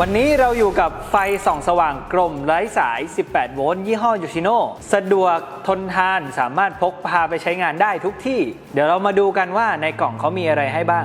วันนี้เราอยู่กับไฟส่องสว่างกลมไร้สาย 18 โวลต์ยี่ห้อยูชิโนสะดวกทนทานสามารถพกพาไปใช้งานได้ทุกที่ เดี๋ยวเรามาดูกันว่าในกล่องเขามีอะไรให้บ้าง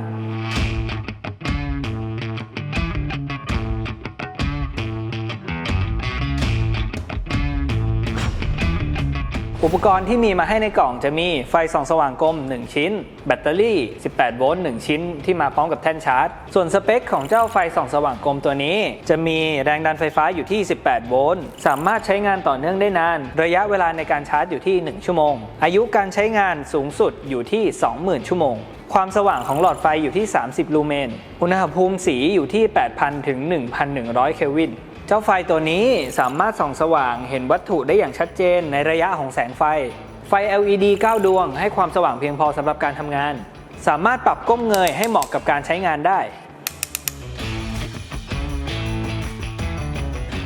อุปกรณ์ที่มีมาให้ในกล่องจะมีไฟส่องสว่างกลม 1 ชิ้น แบตเตอรี่ 18 โวลต์ 1 ชิ้นที่มาพร้อมกับแท่นชาร์จ ส่วนสเปคของเจ้าไฟส่องสว่างกลมตัวนี้ จะมีแรงดันไฟฟ้าอยู่ที่ 18 โวลต์ สามารถใช้งานต่อเนื่องได้นาน ระยะเวลาในการชาร์จอยู่ที่ 1 ชั่วโมง อายุการใช้งานสูงสุดอยู่ที่ 20,000 ชั่วโมงความสว่างของหลอดไฟอยู่ที่ 30 ลูเมน อุณหภูมิสีอยู่ที่ 8,000 ถึง 1,100 เคลวิน จ้าไฟตัวนี้สามารถส่องสว่างเห็นวัตถุได้อย่างชัดเจนในระยะของแสงไฟ ไฟ LED 9 ดวง ให้ความสว่างเพียงพอสำหรับการทำงาน สามารถปรับก้มเงยให้เหมาะกับการใช้งานได้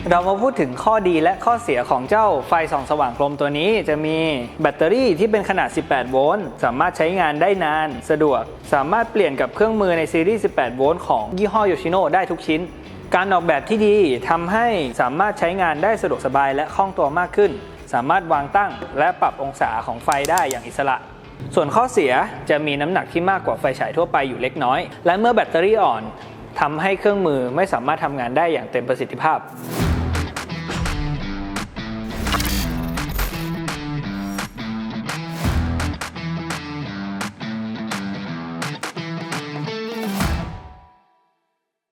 เรามาพูดถึงข้อดีและข้อเสียของเจ้าไฟส่องสว่างกลมตัวนี้ จะมีแบตเตอรี่ที่เป็นขนาด 18 โวลต์ สามารถใช้งานได้นาน สะดวก สามารถเปลี่ยนกับเครื่องมือในซีรีส์ 18 โวลต์ของยี่ห้อโยชิโนได้ทุกชิ้น การออกแบบที่ดีทำให้สามารถใช้งานได้สะดวกสบายและคล่องตัวมากขึ้น สามารถวางตั้งและปรับองศาของไฟได้อย่างอิสระ ส่วนข้อเสียจะมีน้ำหนักที่มากกว่าไฟฉายทั่วไปอยู่เล็กน้อย และเมื่อแบตเตอรี่อ่อนทำให้เครื่องมือไม่สามารถทำงานได้อย่างเต็มประสิทธิภาพ